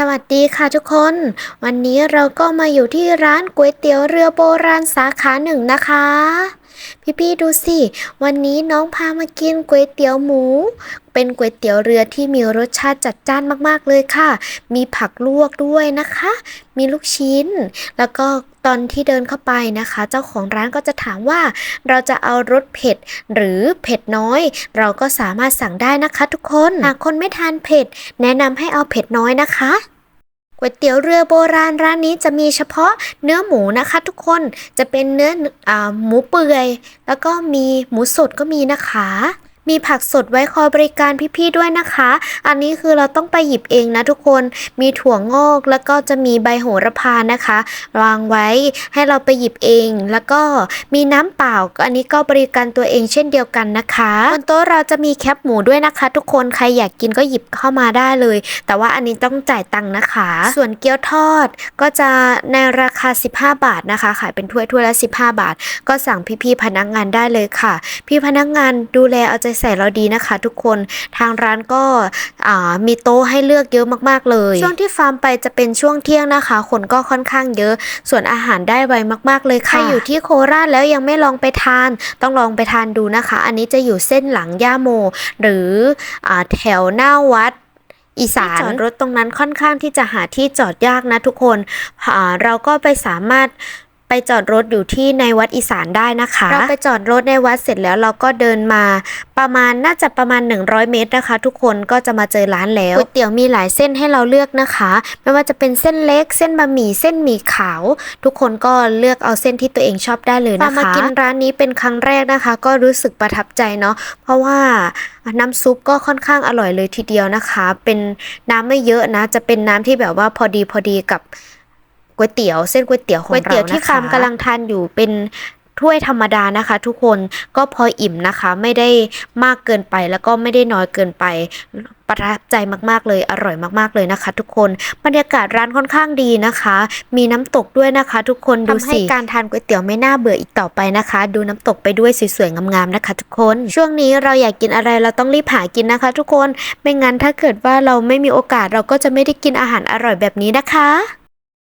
สวัสดีค่ะทุกคน วันนี้เราก็มาอยู่ที่ร้านก๋วยเตี๋ยวเรือโบราณสาขาหนึ่งนะคะ พี่ๆดูสิ วันนี้น้องพามากินก๋วยเตี๋ยวหมู เป็นก๋วยเตี๋ยวเรือที่มีรสชาติจัดจ้านมากๆเลยค่ะ มีผักลวกด้วยนะคะ มีลูกชิ้น แล้วก็ตอนที่เดินเข้าไปนะคะ เจ้าของร้านก็จะถามว่า เราจะเอารสเผ็ดหรือเผ็ดน้อย เราก็สามารถสั่งได้นะคะทุกคนหากคนไม่ทานเผ็ด แนะนำให้เอาเผ็ดน้อยนะคะ ก๋วยเตี๋ยวเรือโบราณร้านนี้จะมีเฉพาะเนื้อหมูนะคะทุกคนจะเป็นเนื้ออหมูเปื่อย แล้วก็มีหมูสดก็มีนะคะ มีผักสดไว้คอยบริการพี่ๆด้วยนะคะ อันนี้คือเราต้องไปหยิบเองนะทุกคน มีถั่วงอกแล้วก็จะมีใบโหระพานะคะ วางไว้ให้เราไปหยิบเอง แล้วก็มีน้ำเปล่า อันนี้ก็บริการตัวเองเช่นเดียวกันนะคะบนโต๊ะเราจะมีแคปหมูด้วยนะคะ ทุกคน ใครอยากกินก็หยิบเข้ามาได้เลย แต่ว่าอันนี้ต้องจ่ายตังค์นะคะ ส่วนเกี๊ยวทอดก็จะในราคา 15 บาทนะคะ ขายเป็นถ้วยถ้วยละ 15 บาท ก็สั่งพี่ๆพนักงานได้เลยค่ะ พี่พนักงานดูแลเอาใจใส่เราดีนะคะ ทุกคนทางร้านก็อ่ามีโต๊ะให้เลือกเยอะมากๆเลย ช่วงที่ฟาร์มไปจะเป็นช่วงเที่ยงนะคะ คนก็ค่อนข้างเยอะ ส่วนอาหารได้ไวมากๆเลยค่ะใครอยู่ที่โคราชแล้วยังไม่ลองไปทาน ต้องลองไปทานดูนะคะ อันนี้จะอยู่เส้นหลังย่าโม หรืออาแถวหน้าวัดอีสานจอดรถตรงนั้นค่อนข้างที่จะหาที่จอดยากนะทุกคนอ่าเราก็ไปสามารถ ไปจอดรถอยู่ที่ในวัดอีสานได้นะคะ เราไปจอดรถในวัดเสร็จแล้วเราก็เดินมาประมาณน่าจะประมาณ 100 เมตรนะคะ ทุกคนก็จะมาเจอร้านแล้วก๋วยเตี๋ยวมีหลายเส้นให้เราเลือกนะคะ ไม่ว่าจะเป็นเส้นเล็กเส้นบะหมี่เส้นหมี่ขาว ทุกคนก็เลือกเอาเส้นที่ตัวเองชอบได้เลยนะคะมากินร้านนี้เป็นครั้งแรกนะคะ ก็รู้สึกประทับใจเนาะเพราะว่าน้ำซุปก็ค่อนข้างอร่อยเลยทีเดียวนะคะ เป็นน้ำไม่เยอะนะ จะเป็นน้ำที่แบบว่าพอดีพอดีกับ ก๋วยเตี๋ยวเส้นก๋วยเตี๋ยวของเราก๋วยเตี๋ยวที่ฟาร์มกำลังทานอยู่เป็นถ้วยธรรมดานะคะ ทุกคนก็พออิ่มนะคะ ไม่ได้มากเกินไปแล้วก็ไม่ได้น้อยเกินไปประทับใจมากๆเลยอร่อยมากๆเลยนะคะ ทุกคนบรรยากาศร้านค่อนข้างดีนะคะ มีน้ำตกด้วยนะคะ ทุกคนดูสิทำให้การทานก๋วยเตี๋ยวไม่น่าเบื่ออีกต่อไปนะคะ ดูน้ำตกไปด้วยสวยๆงามๆนะคะ ทุกคนช่วงนี้เราอยากกินอะไรเราต้องรีบหากินนะคะ ทุกคนไม่งั้นถ้าเกิดว่าเราไม่มีโอกาสเราก็จะไม่ได้กินอาหารอร่อยแบบนี้นะคะ